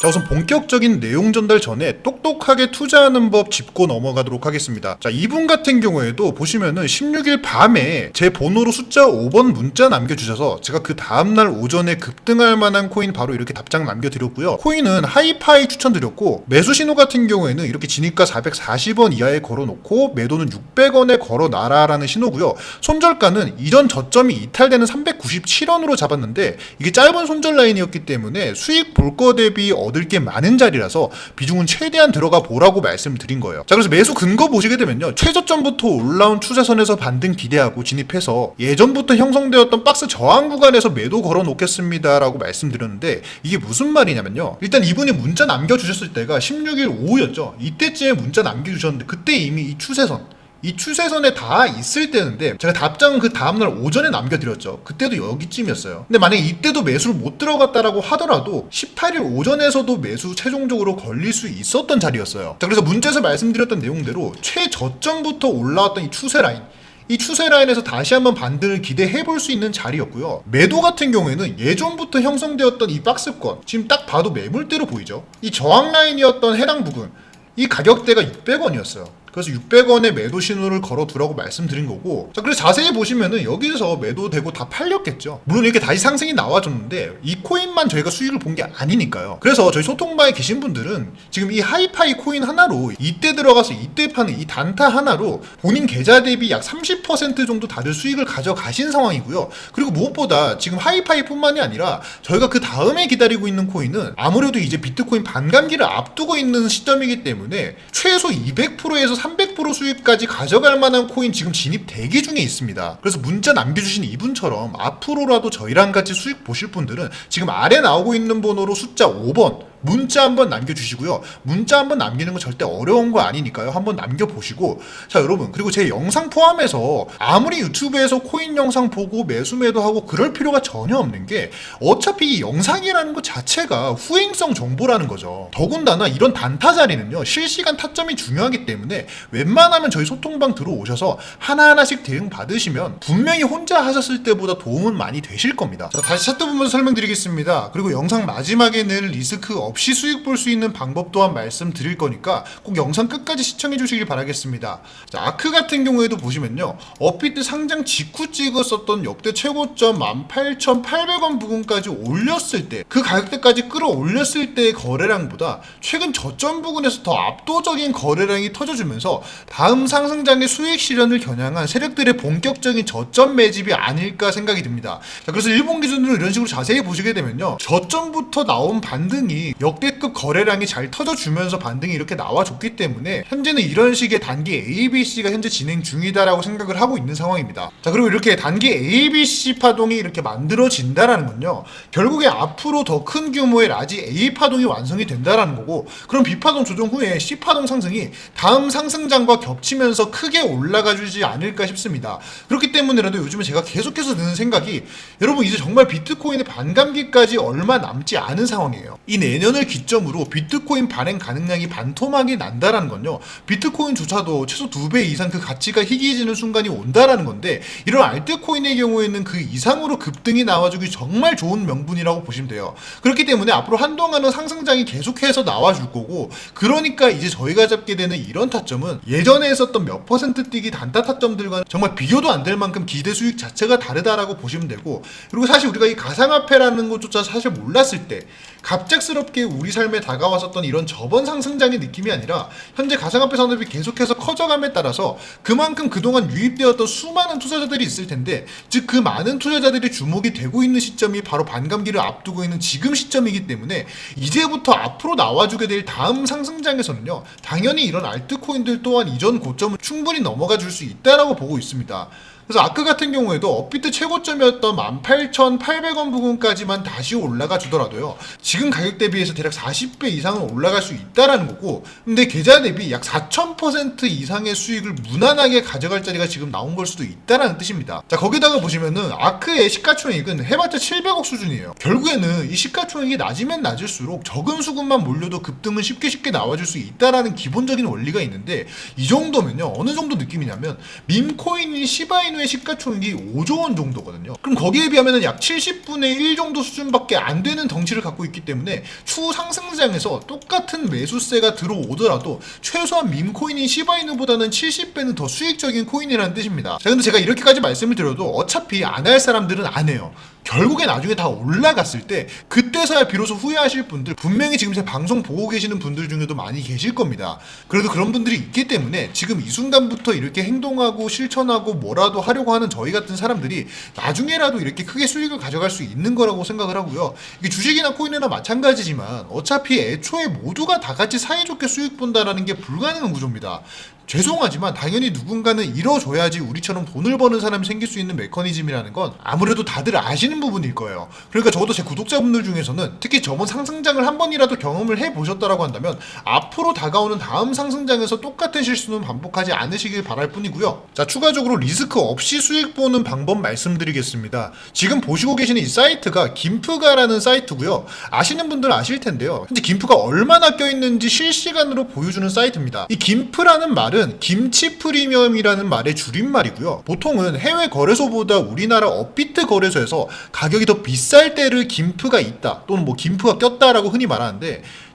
자 우선 본격적인 내용 전달 전에 똑똑하게 투자하는 법 짚고 넘어가도록 하겠습니다. 자 이분 같은 경우에도 보시면은 16일 밤에 제 번호로 숫자 5번 문자 남겨주셔서 제가 그 다음날 오전에 급등할 만한 코인 바로 이렇게 답장 남겨드렸고요. 코인은 하이파이 추천드렸고 매수 신호 같은 경우에는 이렇게 진입가 440원 이하에 걸어놓고 매도는 600원에 걸어놔라라는 신호고요. 손절가는 이전 저점이 이탈되는 397원으로 잡았는데 이게 짧은 손절 라인이었기 때문에 수익 볼 거 대비 얻을 게 많은 자리라서 비중은 최대한 들어가 보라고 말씀드린 거예요. 자 그래서 매수 근거 보시게 되면요. 최저점부터 올라온 추세선에서 반등 기대하고 진입해서 예전부터 형성되었던 박스 저항 구간에서 매도 걸어 놓겠습니다라고 말씀드렸는데 이게 무슨 말이냐면요. 일단 이분이 문자 남겨주셨을 때가 16일 오후였죠. 이때쯤에 문자 남겨주셨는데 그때 이미 이 추세선 이 추세선에 다 있을 때인데 제가 답장은 그 다음날 오전에 남겨드렸죠. 그때도 여기쯤이었어요. 근데 만약에 이때도 매수를 못 들어갔다라고 하더라도 18일 오전에서도 매수 최종적으로 걸릴 수 있었던 자리였어요. 자 그래서 문제에서 말씀드렸던 내용대로 최저점부터 올라왔던 이 추세 라인 이 추세 라인에서 다시 한번 반등을 기대해 볼 수 있는 자리였고요. 매도 같은 경우에는 예전부터 형성되었던 이 박스권, 지금 딱 봐도 매물대로 보이죠. 이 저항 라인이었던 해당 부분, 이 가격대가 600원이었어요. 그래서 600원에 매도 신호를 걸어두라고 말씀드린 거고 자 그래서 자세히 보시면은 여기서 매도되고 다 팔렸겠죠. 물론 이렇게 다시 상승이 나와줬는데 이 코인만 저희가 수익을 본 게 아니니까요. 그래서 저희 소통방에 계신 분들은 지금 이 하이파이 코인 하나로 이때 들어가서 이때 파는 이 단타 하나로 본인 계좌 대비 약 30% 정도 다들 수익을 가져가신 상황이고요. 그리고 무엇보다 지금 하이파이뿐만이 아니라 저희가 그 다음에 기다리고 있는 코인은 아무래도 이제 비트코인 반감기를 앞두고 있는 시점이기 때문에 최소 200%에서 300% 수익까지 가져갈 만한 코인 지금 진입 대기 중에 있습니다. 그래서 문자 남겨주신 이분처럼 앞으로라도 저희랑 같이 수익 보실 분들은 지금 아래 나오고 있는 번호로 숫자 5번 문자 한번 남겨주시고요. 문자 한번 남기는 건 절대 어려운 거 아니니까요. 한번 남겨보시고. 자, 여러분. 그리고 제 영상 포함해서 아무리 유튜브에서 코인 영상 보고 매수 매도 하고 그럴 필요가 전혀 없는 게 어차피 이 영상이라는 것 자체가 후행성 정보라는 거죠. 더군다나 이런 단타 자리는요. 실시간 타점이 중요하기 때문에 웬만하면 저희 소통방 들어오셔서 하나하나씩 대응 받으시면 분명히 혼자 하셨을 때보다 도움은 많이 되실 겁니다. 자, 다시 차트 보면서 설명드리겠습니다. 그리고 영상 마지막에는 리스크 없이 수익 볼 수 있는 방법 또한 말씀드릴 거니까 꼭 영상 끝까지 시청해 주시길 바라겠습니다. 자, 아크 같은 경우에도 보시면요. 업비트 상장 직후 찍었었던 역대 최고점 18,800원 부근까지 올렸을 때 그 가격대까지 끌어올렸을 때의 거래량보다 최근 저점 부근에서 더 압도적인 거래량이 터져주면서 다음 상승장의 수익 실현을 겨냥한 세력들의 본격적인 저점 매집이 아닐까 생각이 듭니다. 자, 그래서 일본 기준으로 이런 식으로 자세히 보시게 되면요. 저점부터 나온 반등이 역대급 거래량이 잘 터져주면서 반등이 이렇게 나와줬기 때문에 현재는 이런 식의 단기 ABC가 현재 진행 중이다라고 생각을 하고 있는 상황입니다. 자 그리고 이렇게 단기 ABC 파동이 이렇게 만들어진다라는 건요. 결국에 앞으로 더 큰 규모의 라지 A 파동이 완성이 된다라는 거고 그럼 B 파동 조정 후에 C 파동 상승이 다음 상승장과 겹치면서 크게 올라가 주지 않을까 싶습니다. 그렇기 때문에라도 요즘에 제가 계속해서 드는 생각이 여러분 이제 정말 비트코인의 반감기까지 얼마 남지 않은 상황이에요. 이 내년 을 기점으로 비트코인 발행 가능량이 반토막이 난다라는 건요. 비트코인조차도 최소 두배 이상 그 가치가 희귀해지는 순간이 온다라는 건데 이런 알트코인의 경우에는 그 이상으로 급등이 나와주기 정말 좋은 명분이라고 보시면 돼요. 그렇기 때문에 앞으로 한동안은 상승장이 계속해서 나와줄 거고 그러니까 이제 저희가 잡게 되는 이런 타점은 예전에 했었던 몇 퍼센트 뛰기 단타 타점들과 정말 비교도 안 될 만큼 기대 수익 자체가 다르다라고 보시면 되고 그리고 사실 우리가 이 가상화폐라는 것조차 사실 몰랐을 때 갑작스럽게 우리 삶에 다가왔었던 이런 저번 상승장의 느낌이 아니라 현재 가상화폐 산업이 계속해서 커져감에 따라서 그만큼 그동안 유입되었던 수많은 투자자들이 있을 텐데 즉 그 많은 투자자들이 주목이 되고 있는 시점이 바로 반감기를 앞두고 있는 지금 시점이기 때문에 이제부터 앞으로 나와주게 될 다음 상승장에서는요 당연히 이런 알트코인들 또한 이전 고점을 충분히 넘어가 줄 수 있다라고 보고 있습니다. 그래서 아크 같은 경우에도 업비트 최고점이었던 18,800원 부근까지만 다시 올라가 주더라도요. 지금 가격 대비해서 대략 40배 이상은 올라갈 수 있다라는 거고 근데 계좌 대비 약 4,000% 이상의 수익을 무난하게 가져갈 자리가 지금 나온 걸 수도 있다라는 뜻입니다. 자, 거기다가 보시면은 아크의 시가총액은 해봤자 700억 수준이에요. 결국에는 이 시가총액이 낮으면 낮을수록 적은 수급만 몰려도 급등은 쉽게 쉽게 나와줄 수 있다라는 기본적인 원리가 있는데 이 정도면요. 어느 정도 느낌이냐면 밈코인인 시바이누 코인의 시가총액이 5조 원 정도거든요. 그럼 거기에 비하면 약 70분의 1 정도 수준밖에 안 되는 덩치를 갖고 있기 때문에 추후 상승장에서 똑같은 매수세가 들어오더라도 최소한 밈코인인 시바이누보다는 70배는 더 수익적인 코인이라는 뜻입니다. 자, 근데 제가 이렇게까지 말씀을 드려도 어차피 안 할 사람들은 안 해요. 결국에 나중에 다 올라갔을 때 그때서야 비로소 후회하실 분들 분명히 지금 제 방송 보고 계시는 분들 중에도 많이 계실 겁니다. 그래도 그런 분들이 있기 때문에 지금 이 순간부터 이렇게 행동하고 실천하고 뭐라도 하 려고 하는 저희 같은 사람들이 나중에라도 이렇게 크게 수익을 가져갈 수 있는 거라고 생각을 하고요. 이게 주식이나 코인이나 마찬가지지만 어차피 애초에 모두가 다 같이 사이좋게 수익 본다라는 게 불가능한 구조입니다. 죄송하지만 당연히 누군가는 이뤄줘야지 우리처럼 돈을 버는 사람이 생길 수 있는 메커니즘이라는 건 아무래도 다들 아시는 부분일 거예요. 그러니까 적어도 제 구독자분들 중에서는 특히 저번 상승장을 한 번이라도 경험을 해보셨다라고 한다면 앞으로 다가오는 다음 상승장에서 똑같은 실수는 반복하지 않으시길 바랄 뿐이고요. 자, 추가적으로 리스크 없이 수익 보는 방법 말씀드리겠습니다. 지금 보시고 계시는 이 사이트가 김프가라는 사이트고요. 아시는 분들 아실 텐데요. 현재 김프가 얼마나 껴있는지 실시간으로 보여주는 사이트입니다. 이 김프라는 말은 김치 프리미엄이라는 말의 줄임말이고요. 보통은 해외 거래소보다 우리나라 업비트 거래소에서 가격이 더 비쌀 때를 김프가 있다 또는 뭐 김프가 꼈다라고 흔히 말하는데